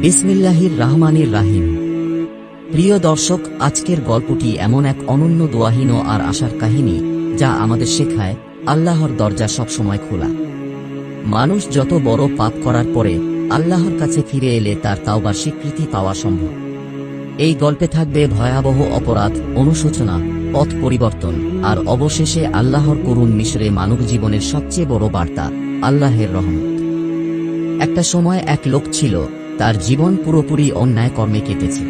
বিসমিল্লাহির রহমানির রাহিম। প্রিয় দর্শক, আজকের গল্পটি এমন এক অনন্য দোয়াহীন আর আশার কাহিনী যা আমাদের শেখায় আল্লাহর দরজা সবসময় খোলা। মানুষ যত বড় পাপ করার পরে আল্লাহর কাছে ফিরে এলে তার তাওবার স্বীকৃতি পাওয়া সম্ভব। এই গল্পে থাকবে ভয়াবহ অপরাধ, অনুশোচনা, পথ পরিবর্তন আর অবশেষে আল্লাহর করুণ মিশরে মানব জীবনের সবচেয়ে বড় বার্তা, আল্লাহের রহমত। একটা সময় এক লোক ছিল তার জীবন পুরোপুরি অন্যায় কর্মে কেটেছে।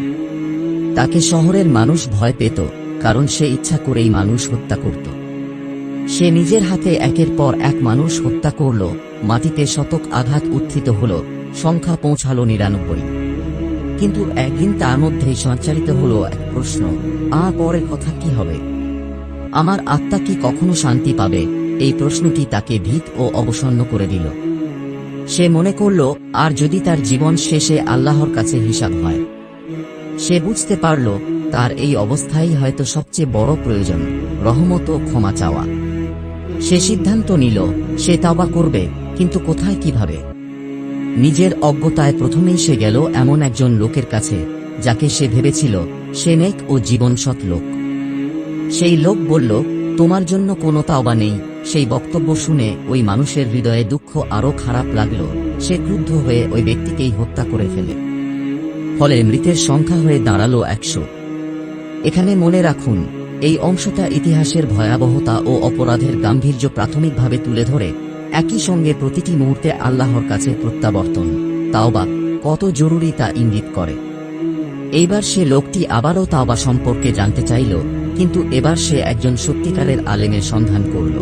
তাকে শহরের মানুষ ভয় পেত, কারণ সে ইচ্ছা করেই মানুষ হত্যা করত। সে নিজের হাতে একের পর এক মানুষ হত্যা করল, মাটিতে শতক আঘাত উত্থিত হল, সংখ্যা পৌঁছালো নিরানব্বই। কিন্তু একদিন তার মধ্যেই সঞ্চারিত হলো এক প্রশ্ন, আ, পরের কথা কি হবে? আমার আত্মা কি কখনো শান্তি পাবে? এই প্রশ্নটি তাকে ভীত ও অবসন্ন করে দিল। সে মনে করল, আর যদি তার জীবন শেষে আল্লাহর কাছে হিসাব হয়? সে বুঝতে পারল, তার এই অবস্থাই হয়তো সবচেয়ে বড় প্রয়োজন, রহমত ও ক্ষমা চাওয়া। সে সিদ্ধান্ত নিল, সে তাওবা করবে, কিন্তু কোথায়, কীভাবে? নিজের অজ্ঞতায় প্রথমেই সে গেল এমন একজন লোকের কাছে, যাকে সে ভেবেছিল, সে নেক ও জীবন সৎ লোক। সেই লোক বলল, তোমার জন্য কোনো তাওবা নেই সেই বক্তব্য শুনে ওই মানুষের হৃদয়ে দুঃখ আরও খারাপ লাগল। সে ক্রুদ্ধ হয়ে ওই ব্যক্তিকেই হত্যা করে ফেলে। ফলে মৃতের সংখ্যা হয়ে দাঁড়াল একশো। এখানে মনে রাখুন, এই অংশটা ইতিহাসের ভয়াবহতা ও অপরাধের গাম্ভীর্য প্রাথমিকভাবে তুলে ধরে। একই সঙ্গে প্রতিটি মুহূর্তে আল্লাহর কাছে প্রত্যাবর্তন। তাওবা, কত জরুরি তা ইঙ্গিত করে। এইবার সে লোকটি আবারও তাওবা সম্পর্কে জানতে চাইল, কিন্তু এবার সে একজন সত্যিকারের আলেমের সন্ধান করল।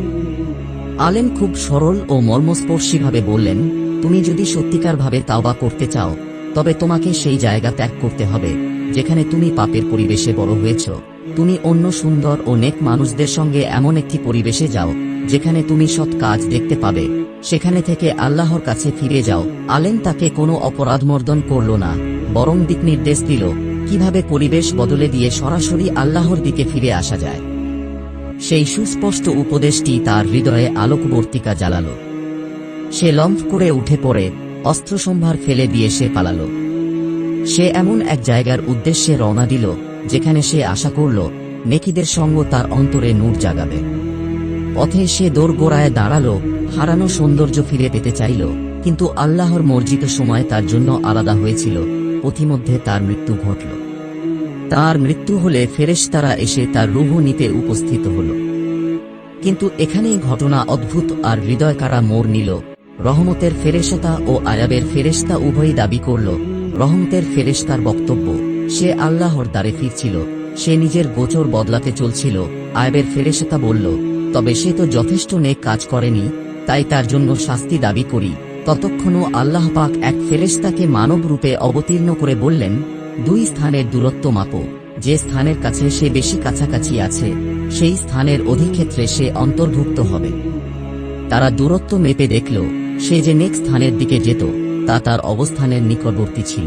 আলেম খুব সরল ও মর্মস্পর্শীভাবে বললেন, তুমি যদি সত্যিকারভাবে তাওবা করতে চাও, তবে তোমাকে সেই জায়গা ত্যাগ করতে হবে, যেখানে তুমি পাপের পরিবেশে বড় হয়েছ। তুমি অন্য সুন্দর ও নেক মানুষদের সঙ্গে এমন একটি পরিবেশে যাও, যেখানে তুমি সৎ কাজ দেখতে পাবে। সেখানে থেকে আল্লাহর কাছে ফিরে যাও। আলেম তাকে কোনো অপরাধ মর্দন করল না, বরং দিক নির্দেশ দিল, কীভাবে পরিবেশ বদলে দিয়ে সরাসরি আল্লাহর দিকে ফিরে আসা যায়। সেই সুস্পষ্ট উপদেশটি তার হৃদয়ে আলোকবর্তিকা জ্বালাল। সে লম্ফ করে উঠে পড়ে, অস্ত্রসম্ভার ফেলে দিয়ে সে পালাল। সে এমন এক জায়গার উদ্দেশ্যে রওনা দিল, যেখানে সে আশা করল, নেকিদের সঙ্গ তার অন্তরে নূর জাগাবে। পথে সে দোরগোড়ায় দাঁড়াল, হারানো সৌন্দর্য ফিরে পেতে চাইল, কিন্তু আল্লাহর মর্জিত সময় তার জন্য আলাদা হয়েছিল, পথিমধ্যে তার মৃত্যু ঘটল। তার মৃত্যু হলে ফেরেশতারা এসে তার রুহ নিতে উপস্থিত হল। কিন্তু এখানেই ঘটনা অদ্ভুত আর হৃদয় কারা মোড় নিল। রহমতের ফেরেশতা ও আয়াবের ফেরেশতা উভয়ই দাবি করল, রহমতের ফেরেশতার বক্তব্য, সে আল্লাহর দ্বারে ফিরছিল, সে নিজের গোচর বদলাতে চলছিল, আয়াবের ফেরেশতা বলল, তবে সে তো যথেষ্ট নেক কাজ করেনি, তাই তার জন্য শাস্তি দাবি করি। ততক্ষণও আল্লাহ পাক এক ফেরেশতাকে মানব রূপে অবতীর্ণ করে বললেন দুই স্থানের দূরত্ব মাপো। যে স্থানের কাছে সে বেশি কাছাকাছি আছে, সেই স্থানের অধিক্ষেত্রে সে অন্তর্ভুক্ত হবে। তারা দূরত্ব মেপে দেখল, সে যে নেক স্থানের দিকে যেত, তা তার অবস্থানের নিকটবর্তী ছিল।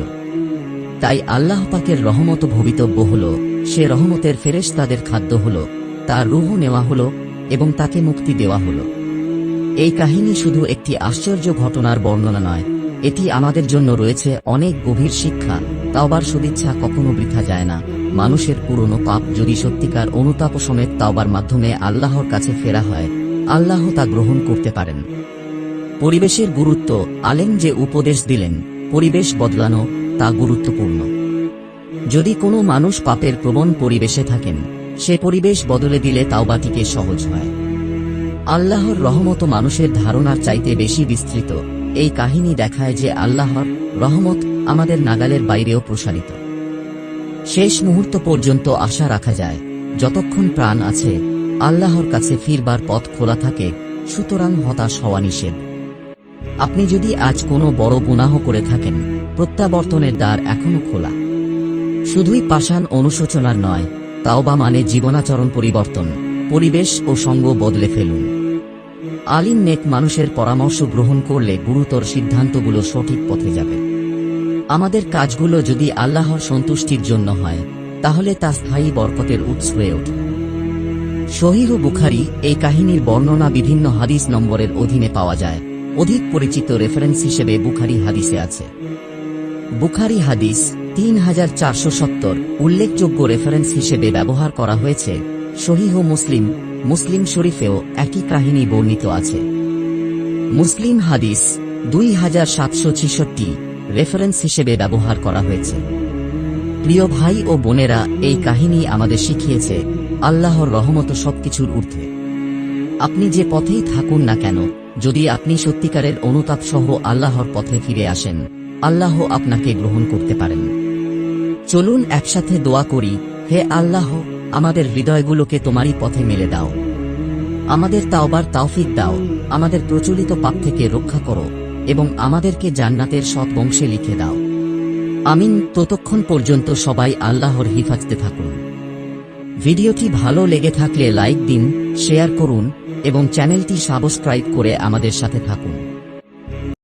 তাই আল্লাহ পাকের রহমত ভবিতব্য হল, সে রহমতের ফেরেশ তাদের খাদ্য হল, তার রুহ নেওয়া হল, এবং তাকে মুক্তি দেওয়া হল। এই কাহিনী শুধু একটি আশ্চর্য ঘটনার বর্ণনা নয়, এটি আমাদের জন্য রয়েছে অনেক গভীর শিক্ষা। তাওবার সদিচ্ছা কখনো বৃথা যায় না। মানুষের পুরনো পাপ যদি সত্যিকার অনুতাপ সমেত তাওবার মাধ্যমে আল্লাহর কাছে ফেরা হয়, আল্লাহ তা গ্রহণ করতে পারেন। পরিবেশের গুরুত্ব, আলেম যে উপদেশ দিলেন, পরিবেশ বদলানো তা গুরুত্বপূর্ণ। যদি কোনো মানুষ পাপের প্রবণ পরিবেশে থাকেন, সে পরিবেশ বদলে দিলে তাওবাটিকে সহজ হয়। আল্লাহর রহমত মানুষের ধারণার চাইতে বেশি বিস্তৃত। এই কাহিনী দেখায় যে আল্লাহর রহমত আমাদের নাগালের বাইরেও প্রসারিত। শেষ মুহূর্ত পর্যন্ত আশা রাখা যায়, যতক্ষণ প্রাণ আছে, আল্লাহর কাছে ফিরবার পথ খোলা থাকে, সুতরাং হতাশ হওয়া নিষেধ। আপনি যদি আজ কোনো বড় গুনাহ করে থাকেন, প্রত্যাবর্তনের দ্বার এখনও খোলা। শুধুই পাষাণ অনুশোচনার নয় তাও বা মানে জীবনাচরণ পরিবর্তন, পরিবেশ ও সঙ্গ বদলে ফেলুন। আলিম নেক মানুষের পরামর্শ গ্রহণ করলে গুরুতর সিদ্ধান্তগুলো সঠিক পথে যাবে। আমাদের কাজগুলো যদি আল্লাহর সন্তুষ্টির জন্য হয়, তাহলে তা স্থায়ী বরকতের উৎস হয়ে ওঠে। শহীহ বুখারি এই কাহিনীর বর্ণনা বিভিন্ন হাদিস নম্বরের অধীনে পাওয়া যায়। অধিক পরিচিত রেফারেন্স হিসেবে বুখারি হাদিসে আছে। বুখারি হাদিস তিন হাজার চারশো সত্তর উল্লেখযোগ্য রেফারেন্স হিসেবে ব্যবহার করা হয়েছে। শহীহ মুসলিম মুসলিম শরীফেও একই কাহিনী বর্ণিত আছে। মুসলিম হাদিস দুই হাজার সাতশো ছিষট্টি রেফারেন্স হিসেবে ব্যবহার করা হয়েছে। প্রিয় ভাই ও বোনেরা, এই কাহিনী আমাদের শিখিয়েছে আল্লাহর রহমত সবকিছুর ঊর্ধ্বে। আপনি যে পথেই থাকুন না কেন, যদি আপনি সত্যিকারের অনুতাপ সহ আল্লাহর পথে ফিরে আসেন, আল্লাহ আপনাকে গ্রহণ করতে পারেন। চলুন একসাথে দোয়া করি, হে আল্লাহ, আমাদের হৃদয়গুলোকে তোমারই পথে মেলে দাও। আমাদের তাওবার তাওফিক দাও, আমাদের প্রচলিত পাপ থেকে রক্ষা করো। এবং আমাদেরকে জান্নাতের সৎ বংশে লিখে দাও। আমিন। ততক্ষণ পর্যন্ত সবাই আল্লাহর হিফাজতে থাকুন। ভিডিওটি ভালো লেগে থাকলে লাইক দিন, শেয়ার করুন এবং চ্যানেলটি সাবস্ক্রাইব করে আমাদের সাথে থাকুন।